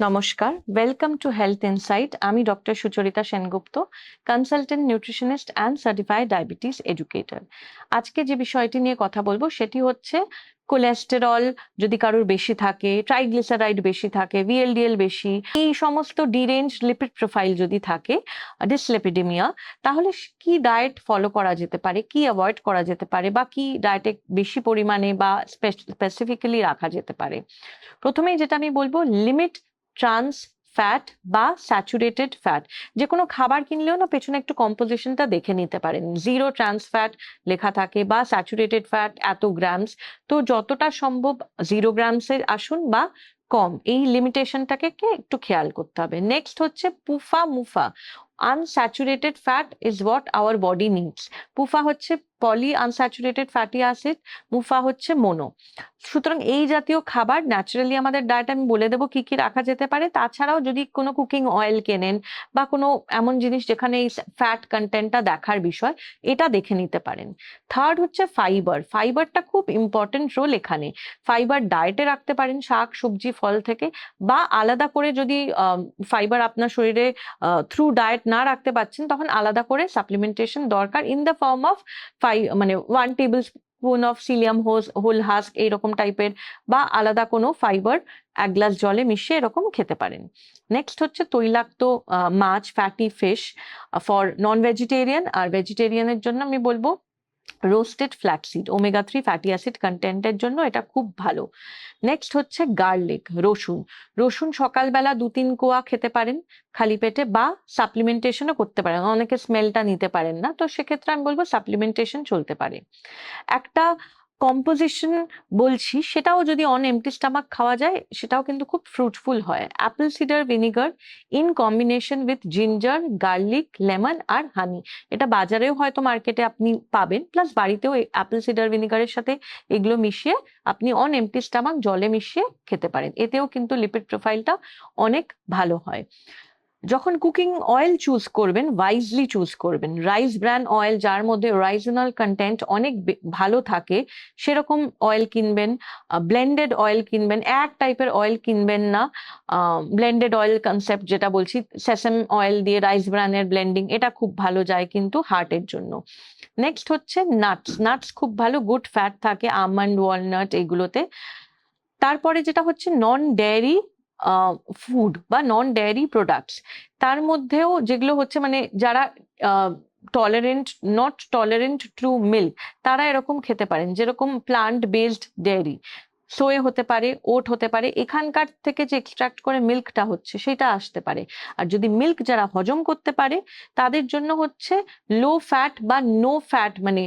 নমস্কার welcome to health insight আমি doctor Sucharita Sengupta consultant nutritionist and certified diabetes educator আজকে যে বিষয়টি নিয়ে কথা বলব সেটি হচ্ছে কোলেস্টেরল যদি কারোর বেশি থাকে ট্রাইগ্লিসারাইড বেশি থাকে ভিএলডিএল বেশি, এই সমস্ত ডিরেঞ্জ লিপিড প্রোফাইল যদি থাকে ডিসলেপিডেমিয়া তাহলে কি ডায়েট ফলো করা যেতে পারে, কি অ্যাভয়েড করা যেতে পারে, বা কি ডায়েটে বেশি পরিমাণে বা স্পেসিফিক্যালি রাখা যেতে পারে? প্রথমেই যেটা আমি বলব লিমিট ট্রান্স ফ্যাট বা স্যাচুরেটেড ফ্যাট যে কোনো খাবার কিনলেও না পেছনে একটু কম্পোজিশনটা দেখে নিতে পারেন। জিরো ট্রান্স ফ্যাট লেখা থাকে বা স্যাচুরেটেড ফ্যাট এত গ্রামস তো যতটা সম্ভব জিরো গ্রামসের আসুন বা কম। এই লিমিটেশনটাকে একটু খেয়াল করতে হবে। নেক্সট হচ্ছে PUFA MUFA. Unsaturated fat is what our body needs PUFA হচ্ছে poly unsaturated fatty acid MUFA হচ্ছে মোনো সুতরাং এই জাতীয় খাবার ন্যাচারালি আমাদের ডায়েট আমি বলে দেবো কি কি রাখা যেতে পারে। তাছাড়াও যদি কোনো কুকিং অয়েল কেনেন বা কোনো এমন জিনিস যেখানে এই ফ্যাট কন্টেন্টটা দেখার বিষয়, এটা দেখে নিতে পারেন। থার্ড হচ্ছে ফাইবার ফাইবারটা খুব ইম্পর্টেন্ট রোল এখানে। ফাইবার ডায়েটে রাখতে পারেন শাক, সবজি, ফল থেকে বা আলাদা করে যদি ফাইবার আপনার শরীরে থ্রু ডায়েট না রাখতে পারছেন, তখন আলাদা করে সাপ্লিমেন্টেশন দরকার ইন দ্য ফর্ম অফ ফাই মানে one table spoon of psyllium hose whole husk এইরকম টাইপের বা আলাদা কোনো ফাইবার এক গ্লাস জলে মিশিয়ে এরকম খেতে পারেন। নেক্সট হচ্ছে তৈলাক্ত মাছ fatty fish for non vegetarian আর ভেজিটেরিয়ানের জন্য আমি বলব roasted flaxseed omega three fatty acid কন্টেন্টের জন্য এটা খুব ভালো। নেক্সট হচ্ছে গার্লিক রসুন। রসুন সকালবেলা দু তিন কোয়া খেতে পারেন খালি পেটে বা সাপ্লিমেন্টেশনও করতে পারেন। অনেকে স্মেলটা নিতে পারেন না, তো সেক্ষেত্রে আমি বলব সাপ্লিমেন্টেশন চলতে পারে। একটা কম্পোজিশন বলছি, সেটাও যদি অন এমটি স্টামাক খাওয়া যায়, সেটাও কিন্তু খুব ফ্রুটফুল হয়। Apple cider vinegar in combination with ginger garlic lemon R honey এটা বাজারেও হয়তো মার্কেটে আপনি পাবেন প্লাস বাড়িতেও অ্যাপেল সিডার ভিনিগারের সাথে এগুলো মিশিয়ে আপনি অন এমটি স্টামাক জলে মিশিয়ে খেতে পারেন। এতেও কিন্তু লিপিড প্রোফাইলটা অনেক ভালো হয়। যখন কুকিং অয়েল চুজ করবেন ওয়াইজলি চুজ করবেন রাইস ব্র্যান্ড অয়েল যার মধ্যে রাইজনাল কন্টেন্ট অনেক ভালো থাকে, সেরকম অয়েল কিনবেন ব্লেন্ডেড অয়েল কিনবেন, এক টাইপের অয়েল কিনবেন না ব্লেন্ডেড অয়েল কনসেপ্ট যেটা বলছি সেসেম অয়েল দিয়ে রাইস ব্র্যান্ডের ব্লেন্ডিং এটা খুব ভালো যায় কিন্তু হার্টের জন্য। নেক্সট হচ্ছে নাটস নাটস খুব ভালো গুড ফ্যাট থাকে আমন্ড ওয়ালনাট এগুলোতে। তারপরে যেটা হচ্ছে নন ডেয়ারি ফুড বা নন ডেয়ারি প্রোডাক্টস তার মধ্যেও যেগুলো হচ্ছে মানে যারা tolerant not tolerant to milk তারা এরকম খেতে পারেন। যেরকম প্লান্ট বেসড ডেয়ারি সোয়ে হতে পারে, ওট হতে পারে, এখানকার থেকে যে এক্সট্রাক্ট করে মিল্কটা হচ্ছে সেটা আসতে পারে। আর যদি মিল্ক যারা হজম করতে পারে, তাদের জন্য হচ্ছে লো ফ্যাট বা নো ফ্যাট মানে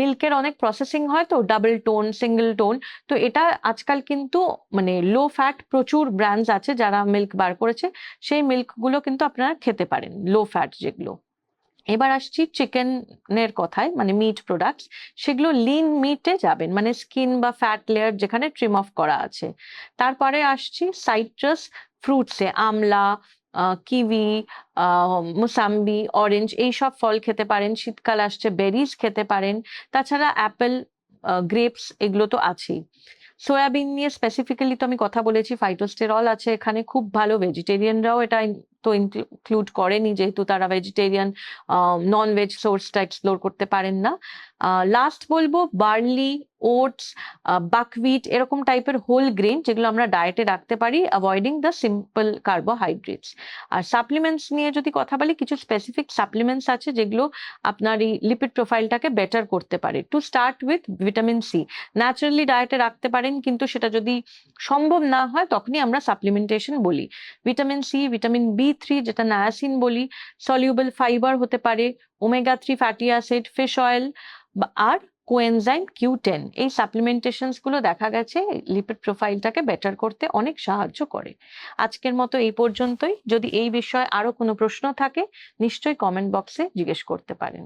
মিল্কের অনেক প্রসেসিং হয় তো ডাবল টোন সিঙ্গেল টোন তো এটা আজকাল কিন্তু মানে লো ফ্যাট প্রচুর ব্র্যান্ডস আছে যারা মিল্ক বার করেছে, সেই মিল্কগুলো কিন্তু আপনারা খেতে পারেন লো ফ্যাট যেগুলো। এবার আসছি চিকেনের কথায় মানে মিট প্রোডাক্টস সেগুলো লিন মিটে যাবেন মানে স্কিন বা ফ্যাট লেয়ার যেখানে ট্রিম অফ করা আছে। তারপরে আসছি সাইট্রাস ফ্রুটসে আমলা কিউই মুসাম্বি অরেঞ্জ এই সব ফল খেতে পারেন, শীতকাল আসছে বেরিজ খেতে পারেন, তাছাড়া অ্যাপেল গ্রেপস এগুলো তো আছেই। সোয়াবিন নিয়ে স্পেসিফিক্যালি তো আমি কথা বলেছি ফাইটোস্টেরল আছে এখানে, খুব ভালো ভেজিটেরিয়ানরাও এটা তো ইনক্লুড করেনি যেহেতু তারা ভেজিটেরিয়ান নন ভেজ সোর্সটা এক্সপ্লোর করতে পারেন না। লাস্ট বলব বার্লি ওটস বাকউইট এরকম টাইপের হোল গ্রেন যেগুলো আমরা ডায়েটে রাখতে পারি অ্যাভয়েডিং দ্য সিম্পল কার্বোহাইড্রেটস আর সাপ্লিমেন্টস নিয়ে যদি কথা বলি, কিছু স্পেসিফিক সাপ্লিমেন্টস আছে যেগুলো আপনার এই লিপিড প্রোফাইলটাকে বেটার করতে পারে। To start with vitamin C naturally ডায়েটে রাখতে পারেন, কিন্তু সেটা যদি সম্ভব না হয়, তখনই আমরা সাপ্লিমেন্টেশন বলি। Vitamin C vitamin B three যেটা নায়াসিন বলি সলিউবল ফাইবার হতে পারে omega three fatty acid fish oil আর কোয়েনজাইম কিউ টেন এই সাপ্লিমেন্টেশনসগুলো দেখা গেছে লিপিড প্রোফাইলটাকে বেটার করতে অনেক সাহায্য করে। আজকের মতো এই পর্যন্তই। যদি এই বিষয়ে আরও কোনো প্রশ্ন থাকে, নিশ্চয়ই কমেন্ট বক্সে জিজ্ঞেস করতে পারেন।